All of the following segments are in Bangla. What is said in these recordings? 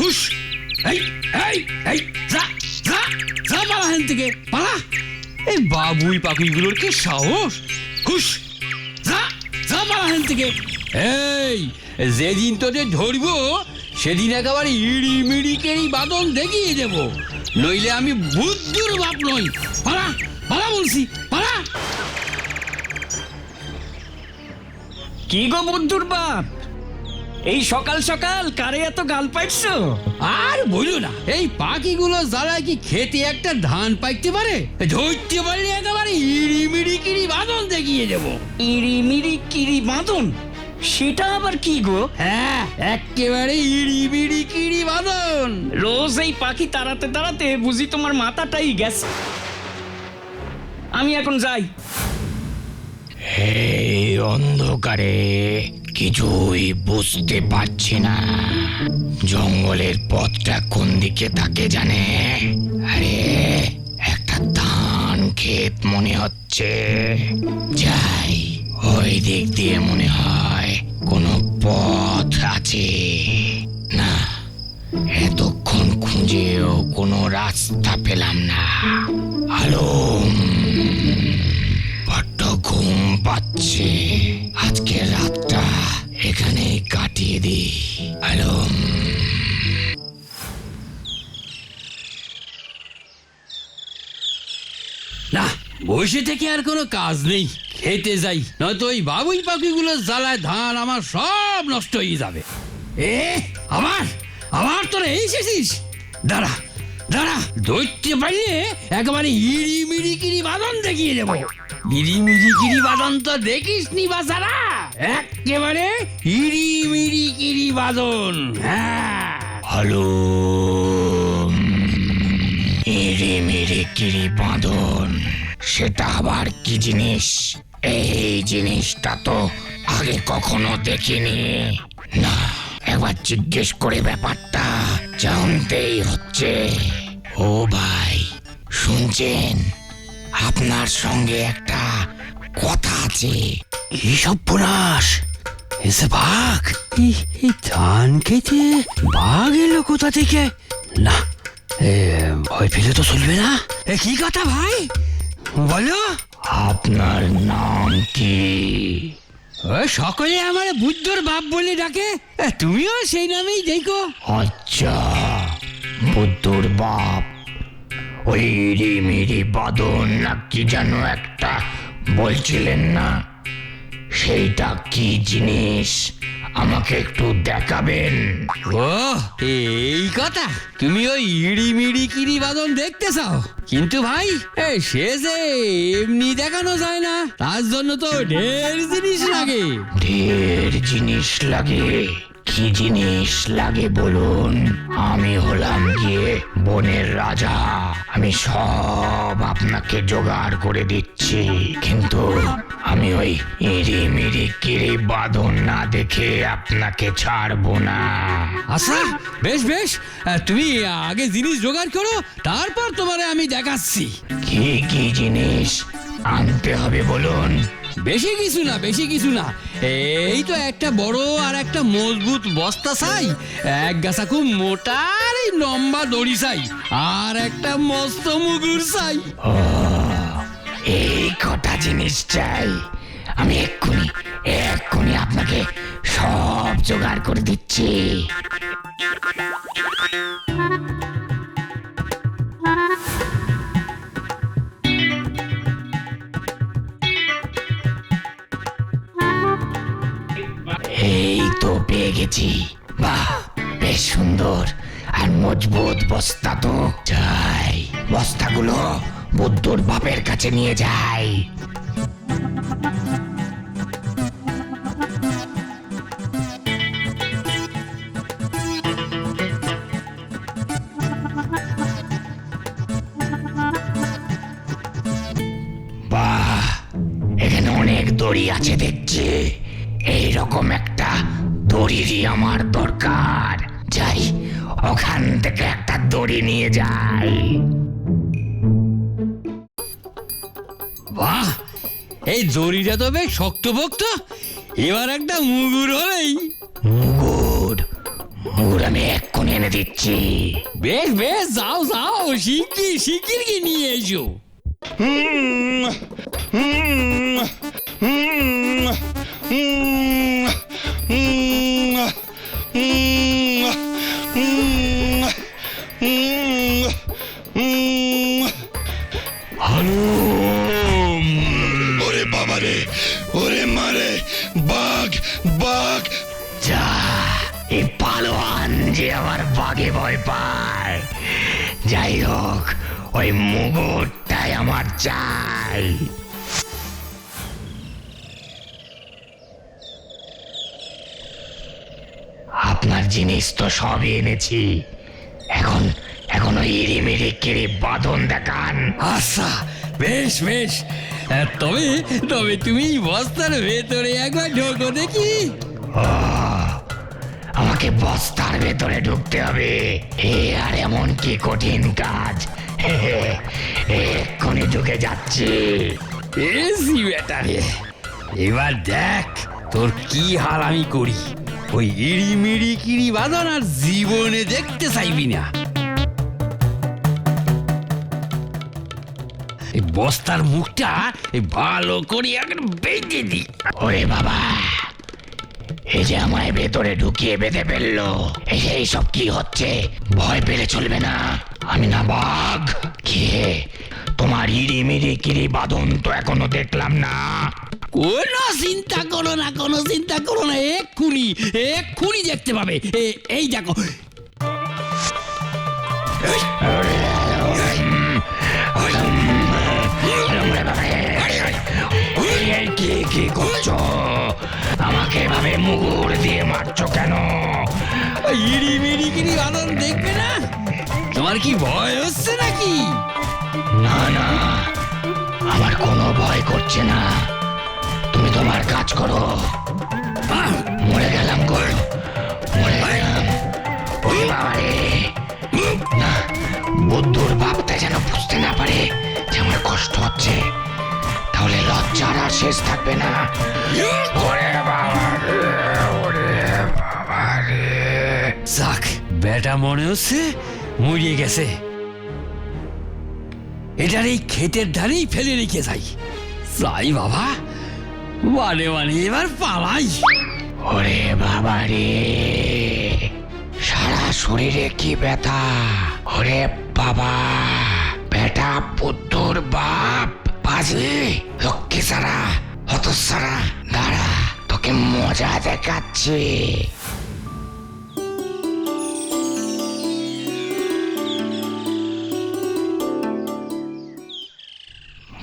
হুশ! এই বাবুই পাখিগুলোর কি সাহস? হুশ! থেকে। এই, যেদিন তোদের ধরবো, সেদিন একেবারে ইড়ি মিড়ি কেড়ি বাদন দেখিয়ে দেব। নইলে আমি বুদ্ধুর বাপ নই। পালা পালা বলছি পালা। কি গো বন্ধুর বাপ? এই সকাল সকাল কারে এত গাল পাইছো? আর বইলো না এই পাখিগুলো যারা কি খেতে একটা ধান পাইতে পারে? ধরতে পারলে একেবারে ইড়ি মিড়ি কিড়ি বাঁধন দেখিয়ে দেব। ইড়ি মিড়ি কিরি বাঁধন সেটা আবার কি গো? হ্যাঁ একেবারে ইড়ি মিড়ি কিড়ি বাদন রোজ এই পাখি তাড়াতে তাড়াতে বুঝি তোমার মাথাটাই গেছে। আমি এখন যাই। এই অন্ধকারে কিছুই বুঝতে পারছি না। জঙ্গলের পথটা কোন দিকে তাকে জানে? আরে একটা ধান ক্ষেত মনে হচ্ছে। যাই ওই দিক দিয়ে মনে হয়। কোনো পথ আছে? না, এতক্ষণ খুঁজেও কোনো রাস্তা পেলাম না। আলো বড্ড ঘুম পাচ্ছে। আজকে রাতটা এখানেই কাটিয়ে দিই। আলম বসে থেকে আর কোনো কাজ নেই। খেতে যাই, নয়তো ওই বাবুই পাখিগুলো জ্বালায় ধান আমার সব নষ্ট হয়ে যাবে। এ, আমার আবার তোরা এসেছিস দাঁড়া দাঁড়া দৈত্যে পাইলে একেবারে ইড়ি মিড়ি কিরি বাদন দেখিয়ে দেবো। ইড়ি মিড়ি কিরি বাদন তো দেখিস নি বাসারা একেবারে ইড়ি মিড়ি কিরি বাদন হ্যাঁ। আলো ইরি মিরি কিরি বাঁধন। সেটা আবার কি জিনিস? এই জিনিসটা তো আগে কখনো দেখিনি। না, একবার জিজ্ঞেস করে ব্যাপারটা জানতেই হচ্ছে। ও ভাই, শুনছেন? আপনার সঙ্গে একটা কথা আছে। এসব পুরাস এসে বাঘ। ধান খেতে বাঘ এলো কোথা থেকে? না ভয় পেলে তো চলবে না। এ, কি কথা ভাই? বলো? আপনার নাম কি? সকলে আমার বুদ্ধর বাপ বলে ডাকে। তুমিও সেই নামেই দেখো। আচ্ছা বুদ্ধর বাপ। ওই রিমিরি বাদন না কি যেন একটা বলছিলেন না? সেইটা কি জিনিস? আমাকে একটু দেখাবেন। ও এই কথা। তুমি ওই ইড়ি মিড়ি কিরি বাদন দেখতে চাও? কিন্তু ভাই এ সে যে এমনি দেখানো যায় না তার জন্য তো ঢের জিনিস লাগে। ঢের জিনিস লাগে। কি জিনিস লাগে বলুন? আমি হলাম গিয়ে বনের রাজা। আমি সব আপনাকে জোগাড় করে দিচ্ছি। কিন্তু আমি ওই ইরি মিরি কিরি বাঁধন না দেখে আপনাকে ছাড়বো না। আচ্ছা বেশ বেশ। আহ, তুমি আগে জিনিস জোগাড় করো তারপর তোমারে আমি দেখাচ্ছি। কি কি জিনিস আনতে হবে বলুন? বেশি কিছু না, বেশি কিছু না। এই তো একটা বড় আর একটা মজবুত বস্তা চাই এক গাছা খুব মোটা আর এই লম্বা দড়ি চাই আর একটা মস্ত মুগুর চাই এই কটা জিনিস চাই। আমি এক্ষুনি এক্ষুনি আপনাকে সব জোগাড় করে দিচ্ছি। এই তো পেয়ে গেছি। বাহ, বেশ সুন্দর। আর মজবুত বস্তা তো যাই বস্তাগুলো বুদ্ধর বাপের কাছে নিয়ে যাই। বাহ, এখানে অনেক দড়ি আছে দেখছি। এইরকম একটা দড়িরই আমার দরকার। যাই ওখান থেকে একটা দড়ি নিয়ে যাই। বাহ এই দড়িটা তো বেশ শক্তপোক্ত। এবার একটা মুগুর হলেই। মুগুর মুগুর আমি এক্ষুনি এনে দিচ্ছি। বেশ বেশ যাও যাও শিগগির শিগগির নিয়ে এসো। হুম হুম হুম ওই মুগুরটাই আমার চাই। আপনার জিনিস তো সবই এনেছি। এখন এখন ওই ইরিমিরি কিরি বাঁধন দেখান। আচ্ছা বেশ বেশ। তবে তবে তুমি বস্তার ভেতরে একবার ঢোকো দেখি। আমাকে বস্তার ভেতরে ঢুকতে হবে। এ আর এমন কি কঠিন কাজ? এক্ষুনি ঢুকে যাচ্ছি। এসি এবার দেখ তোর কি হাল আমি করি। ওই ইড়ি মিড়ি কিড়ি বাঁধন আর জীবনে দেখতে চাইবি না। এই বস্তার মুখটা এই ভালো করে একবার বেঁধে দি। ওরে বাবা এই যে আমায় ভেতরে ঢুকিয়ে বেঁধে ফেলল এই এইসব কি হচ্ছে? ভয় পেলে চলবে না। আমি না বাঘ। কে তোমার ইড়ি মিড়ি কিরি বাঁধন তো এখনও দেখলাম না। কোনো চিন্তা করো না কোনো চিন্তা করো না। এক্ষুনি এক্ষুনি দেখতে পাবে। এ- এই দেখো। এই কি কি করছ? আমাকে এভাবে মুগুর দিয়ে মারছো কেন? ইড়ি মিড়ি কিড়ি বাঁধন দেখবে না? তোমার কি ভয় হচ্ছে নাকি? না না আমার কোনো ভয় করছে না। তুমি তোমার কাজ করো। মরে গেলাম গো মরে গেলাম। ওই বাবারে। না বুদ্ধুর বাপটা যেন বুঝতে না পারে যে আমার কষ্ট হচ্ছে। তাহলে লজ্জার আর শেষ থাকবে না। ওরে বাবা ওরে বাবা রে। যাক বেটা মনে হচ্ছে মরিয়ে গেছে। এটার এই ক্ষেতের ধারেই ফেলে রেখে যাই। যাই বাবা মানে মানে এবার পালাই। ওরে বাবা রে, সারা শরীরে কি ব্যথা? ওরে বাবা, বেটা পুত্তর বাপ, বাজে। লক্ষ্মী সারা হত সারা দাঁড়া, তোকে মজা দেখাচ্ছে।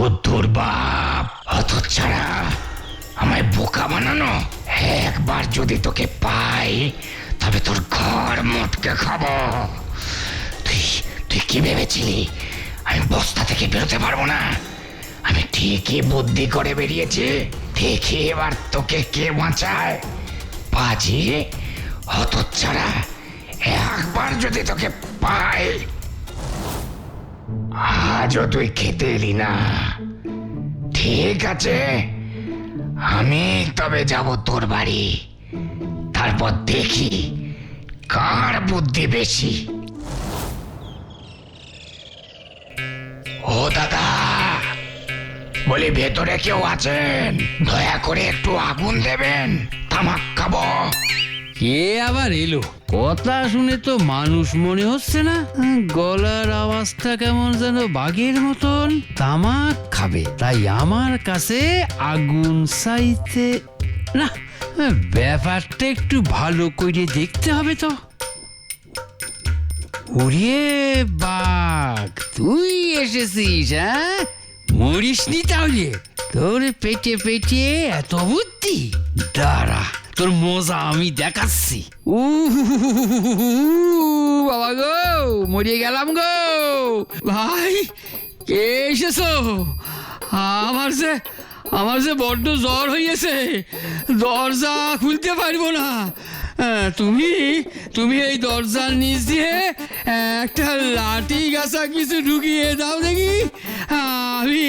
বুদ্ধুর বাপ। হত ছাড়া আমায় বোকা বানানো? একবার যদি তোকে পাই, তবে তোর ঘর মোটকে খাব। তুই তুই কি ভেবেছিলি? আমি বস্তা থেকে বেরোতে পারব না। আমি ঠিকই বুদ্ধি করে বেরিয়েছি। দেখি এবার তোকে কে বাঁচায়। পাজি হতচ্ছাড়া একবার যদি তোকে পাই আজও তুই খেতে এলি না। ঠিক আছে, আমি তবে যাব তোর বাড়ি। তারপর দেখি কার বুদ্ধি বেশি। ও দাদা, বলি ভেতরে কেউ আছেন? দয়া করে একটু আগুন দেবেন, তামাক খাব। কে আবার এলো? কথা শুনে তো মানুষ মনে হচ্ছে না। গলার আওয়াজটা কেমন যেন বাঘের মতন তামাক খাবে। তাই আমার কাছে আগুন চাইতে না, ব্যাপারটা একটু ভালো করে দেখতে হবে তো। ওরে বাঘ, তুই এসেছিস হ্যাঁ? মরিসনি তাহলে? তোর পেটে পেটে এত বুদ্ধি। দাঁড়া। তোর মজা আমি দেখাচ্ছি। উ বাবা গো মরিয়ে গেলাম গো। ভাই কে এসেছ? আমার যে আমার যে বড্ড জ্বর হইয়েছে দরজা খুলতে পারব না। তুমি তুমি এই দরজার নিচ দিয়ে একটা লাঠি গাছা কিছু ঢুকিয়ে দাও দেখি। আমি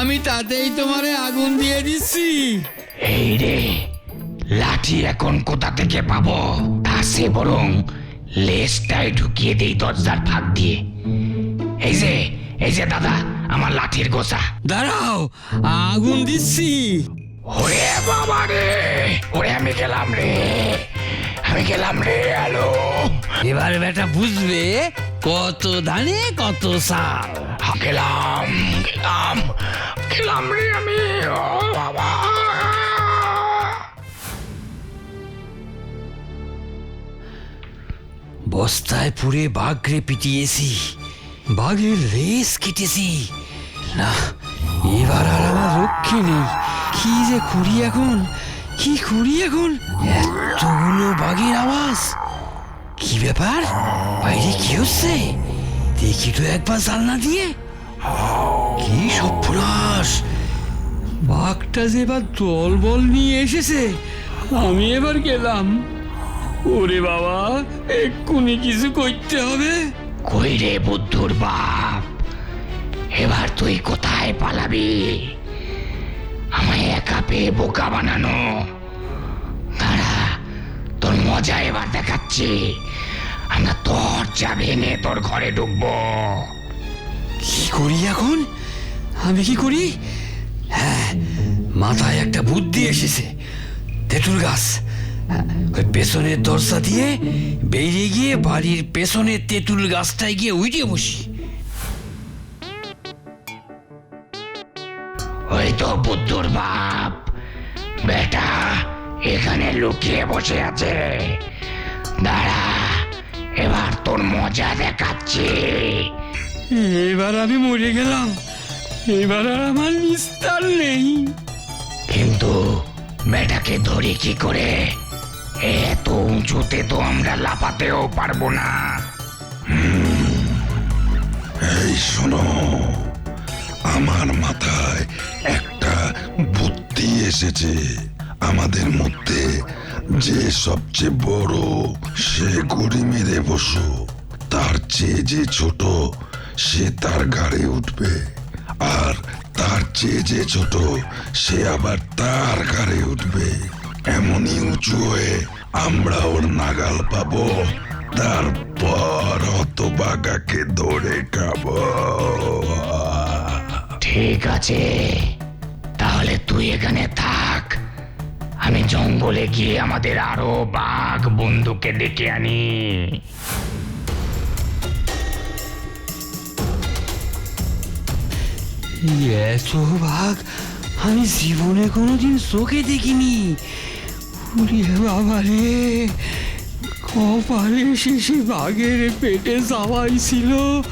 আমি তাতেই তোমারে আগুন দিয়ে দিচ্ছি। এই রে লাঠি এখন কোথা থেকে পাবো? তা সে বরং লেজটাই ঢুকিয়ে দেই দরজার ফাঁক দিয়ে। এই যে এই যে দাদা আমার লাঠির গোসা দাঁড়াও আগুন দিচ্ছি। ওরে বাবা রে ওরে আমি গেলাম রে আমি গেলাম রে আলো। এবার বেটা বুঝবে কত ধানে কত সাল গেলাম গেলাম গেলাম রে আমি ও বাবা। বস্তায় পুরে বাঘরে পিটিয়েছি, বাঘের রেস কেটেছি। না, এবার আর আমার রক্ষে নেই। কি যে করি এখন? কি করি এখন? এতগুলো বাঘের আওয়াজ। কি ব্যাপার? বাইরে কি হচ্ছে? দেখি তো একবার জানলা দিয়ে। কি সর্বনাশ। বাঘটা যে এবার দল বল নিয়ে এসেছে, আমি এবার গেলাম। ওরে বাবা এক্ষুনি কিছু করতে হবে। কই রে বুদ্ধুর বাপ? এবার তুই কোথায় পালাবি? আমায় একা পেয়ে বোকা বানানো। দাঁড়া তোর মজা এবার দেখাচ্ছি। আমরা তোর চা ভেঙে তোর ঘরে ঢুকবো। কি করি এখন? আমি কি করি? হ্যাঁ মাথায় একটা বুদ্ধি এসেছে। তেঁতুল গাছ। ওই পেছনের দরজা দিয়ে বেরিয়ে গিয়ে বাড়ির পেছনের তেঁতুল গাছটায় গিয়ে উঠে বসি। ওই তো বুদ্ধুর বাপ। বেটা এখানে লুকিয়ে বসে আছে। দাঁড়া এবার তোর মজা দেখাচ্ছি। এবার আমি মরে গেলাম। এবার আর আমার নিস্তার নেই। কিন্তু বেটাকে ধরি কি করে এত উঁচুতে তো আমরা লাফাতেও পারব না। এই শোনো, আমার মাথায় একটা বুদ্ধি এসেছে। আমাদের মধ্যে যে সবচেয়ে বড়, সে গুড়ি মেরে বসো। তার চেয়ে যে ছোট, সে তার গাড়ি উঠবে। আর তার চেয়ে যে ছোট, সে আবার তার গাড়ি উঠবে। এমনই উঁচু হয়ে আমরা ওর নাগাল পাবো। তারপর হতবাগাকে ধরে খাব। ঠিক আছে। তাহলে তুই এখানে থাক। আমি জঙ্গলে গিয়ে আমাদের আরও বাঘ বন্ধুকে ডেকে আনি। এত ভাগ আমি জীবনে কোনোদিন চোখে দেখিনি। ওরে বাবা রে কপালে শেষে বাঘের পেটে যাওয়াই ছিল।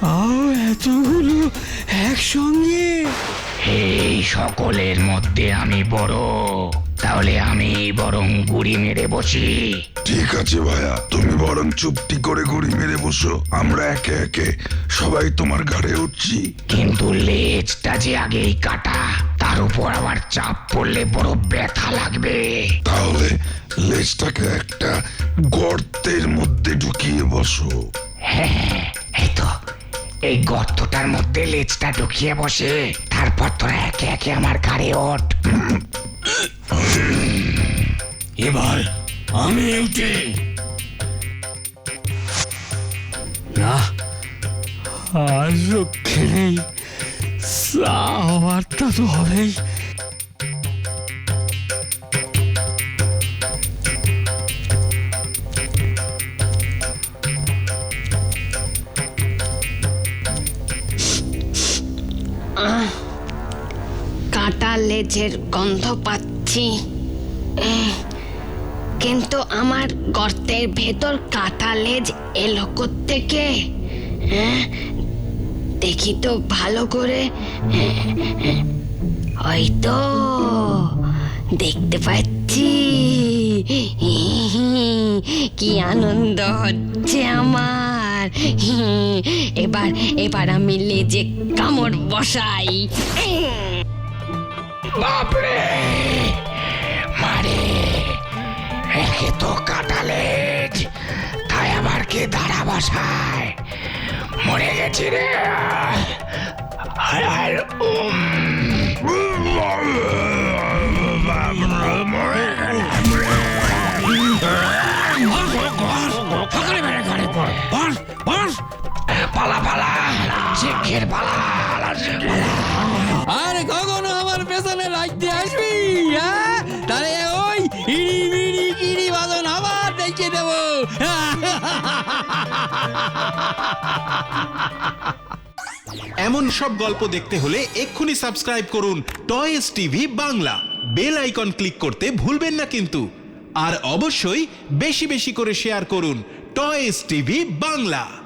তাও এতগুলো একসঙ্গে। এই সকলের মধ্যে আমি বড়। তাহলে আমি বরং গুড়ি মেরে বসি। ঠিক আছে ভাইয়া তুমি বরং চুপটি করে ঘুড়ি মেরে বসো। আমরা একে একে সবাই তোমার ঘাড়ে উঠছি। কিন্তু লেজটা যে আগেই কাটা। তার উপর আবার চাপ পড়লে বড় ব্যথা লাগবে। তাহলে লেজটাকে একটা গর্তের মধ্যে ঢুকিয়ে বসো। হ্যাঁ এই তো। এই গর্তটার মধ্যে লেজটা ঢুকিয়ে বসে তারপর তোরা একে একে আমার গাড়ি ওঠ। এবার আমি উঠে। না আর রক্ষে নেই। হওয়ার লেজের গন্ধ পাচ্ছি। কিন্তু আমার গর্তের ভেতর কাটা লেজ এলো থেকে দেখি তো ভালো করে। হয়তো দেখতে পাচ্ছি। কি আনন্দ হচ্ছে আমার। এবার এবার আমি লেজে কামড় বসাই। বাপরে! মারে, একে তো কাটালেজ তাই আবার কে দাঁড়া বসায়? মরে গেছি রে। বস পালা পালা শিক্ষের পালা শিক্ষের এমন সব গল্প দেখতে হলে এক্ষুনি সাবস্ক্রাইব করুন toys TV Bangla. Bell icon click করতে ভুলবেন না কিন্তু। আর অবশ্যই বেশি বেশি করে শেয়ার করুন টয়েস টিভি বাংলা।